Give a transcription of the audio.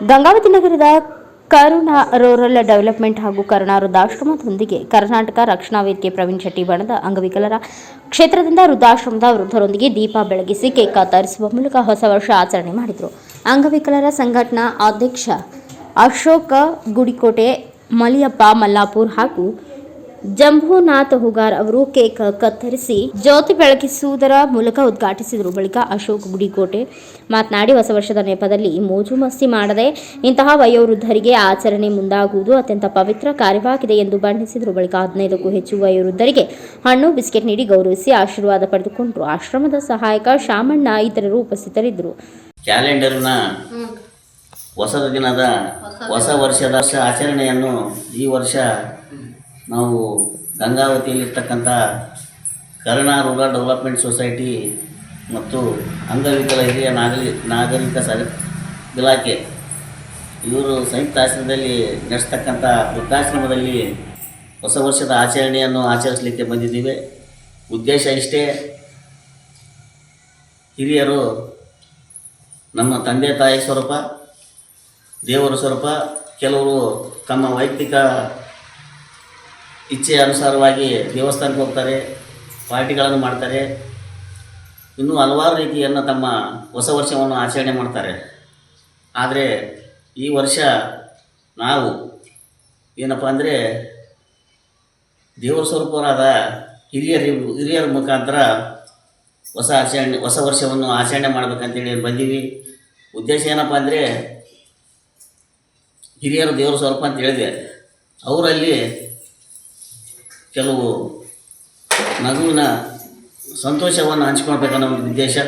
ಗಂಗಾವತಿ ನಗರದ ಕರುಣ rural development ಹಾಗೂ ಕರುಣಾ ವೃದ್ಧಾಶ್ರಮದೊಂದಿಗೆ ಕರ್ನಾಟಕ ರಕ್ಷಣಾ ವೇದಿಕೆ ಪ್ರವೀಣ್ ಶೆಟ್ಟಿ ಬಣದ ಅಂಗವಿಕಲರ ಕ್ಷೇತ್ರದಿಂದ ವೃದ್ಧಾಶ್ರಮದ ವೃದ್ಧರೊಂದಿಗೆ ದೀಪ ಬೆಳಗಿಸಿ ಕೇಕ್ ತರಿಸುವ ಮೂಲಕ ಹೊಸ ವರ್ಷ ಆಚರಣೆ ಮಾಡಿದರು. ಅಂಗವಿಕಲರ ಸಂಘಟನಾ ಅಧ್ಯಕ್ಷ ಅಶೋಕ ಗುಡಿಕೋಟೆ, ಮಲಿಯಪ್ಪ, ಮಲ್ಲಾಪುರ್ ಹಾಗೂ ಜಂಬೂನಾಥ್ ಹುಗಾರ್ ಅವರು ಕೇಕ್ ಕತ್ತರಿಸಿ ಜ್ಯೋತಿ ಬೆಳಗಿಸುವುದರ ಮೂಲಕ ಉದ್ಘಾಟಿಸಿದರು. ಬಳಿಕ ಅಶೋಕ್ ಗುಡಿಕೋಟೆ ಮಾತನಾಡಿ, ಹೊಸ ವರ್ಷದ ನೆಪದಲ್ಲಿ ಮೋಜು ಮಸ್ತಿ ಮಾಡದೆ ಇಂತಹ ವಯೋವೃದ್ಧರಿಗೆ ಆಚರಣೆ ಮುಂದಾಗುವುದು ಅತ್ಯಂತ ಪವಿತ್ರ ಕಾರ್ಯವಾಗಿದೆ ಎಂದು ಬಣ್ಣಿಸಿದರು. ಬಳಿಕ ಹದಿನೈದಕ್ಕೂ ಹೆಚ್ಚು ವಯೋವೃದ್ಧರಿಗೆ ಹಣ್ಣು, ಬಿಸ್ಕೆಟ್ ನೀಡಿ ಗೌರವಿಸಿ ಆಶೀರ್ವಾದ ಪಡೆದುಕೊಂಡರು. ಆಶ್ರಮದ ಸಹಾಯಕ ಶಾಮಣ್ಣ ಇತರರು ಉಪಸ್ಥಿತರಿದ್ದರು. ಕ್ಯಾಲೆಂಡರ್ನ ಹೊಸ ದಿನದ ಹೊಸ ವರ್ಷದ ಆಚರಣೆಯನ್ನು ಈ ವರ್ಷ ನಾವು ಗಂಗಾವತಿಯಲ್ಲಿರ್ತಕ್ಕಂಥ ಕರುಣಾ ರೂರಲ್ ಡೆವಲಪ್ಮೆಂಟ್ ಸೊಸೈಟಿ ಮತ್ತು ಅಂಗವಿಕಲ ಹಿರಿಯ ನಾಗರಿ ನಾಗರಿಕ ಸ ಇಲಾಖೆ, ಇವರು ಸಂಯುಕ್ತ ಆಶ್ರಮದಲ್ಲಿ ನಡೆಸ್ತಕ್ಕಂಥ ವೃದ್ಧಾಶ್ರಮದಲ್ಲಿ ಹೊಸ ವರ್ಷದ ಆಚರಣೆಯನ್ನು ಆಚರಿಸಲಿಕ್ಕೆ ಬಂದಿದ್ದೀವಿ. ಉದ್ದೇಶ ಇಷ್ಟೇ, ಹಿರಿಯರು ನಮ್ಮ ತಂದೆ ತಾಯಿ ಸ್ವರೂಪ, ದೇವರ ಸ್ವರೂಪ, ಕೆಲವರು ತಮ್ಮ ವೈಯಕ್ತಿಕ ಇಚ್ಛೆಯ ಅನುಸಾರವಾಗಿ ದೇವಸ್ಥಾನಕ್ಕೆ ಹೋಗ್ತಾರೆ, ಪಾರ್ಟಿಗಳನ್ನು ಮಾಡ್ತಾರೆ. ಇನ್ನೂ ಹಲವಾರು ರೀತಿಯನ್ನು ತಮ್ಮ ಹೊಸ ವರ್ಷವನ್ನು ಆಚರಣೆ ಮಾಡ್ತಾರೆ. ಆದರೆ ಈ ವರ್ಷ ನಾವು ಏನಪ್ಪ ಅಂದರೆ ದೇವರ ಸ್ವರೂಪರಾದ ಹಿರಿಯರ ಹಿರಿಯರ ಮುಖಾಂತರ ಹೊಸ ಆಚರಣೆ, ಹೊಸ ವರ್ಷವನ್ನು ಆಚರಣೆ ಮಾಡಬೇಕಂತೇಳಿ ಬಂದೀವಿ. ಉದ್ದೇಶ ಏನಪ್ಪ ಅಂದರೆ ಹಿರಿಯರು ದೇವರ ಸ್ವರೂಪ ಅಂತ ಹೇಳಿದೆ ಅವರಲ್ಲಿ ಕೆಲವು ನಗುವಿನ ಸಂತೋಷವನ್ನು ಹಂಚ್ಕೊಳ್ಬೇಕನ್ನೋ ಒಂದು ಉದ್ದೇಶ.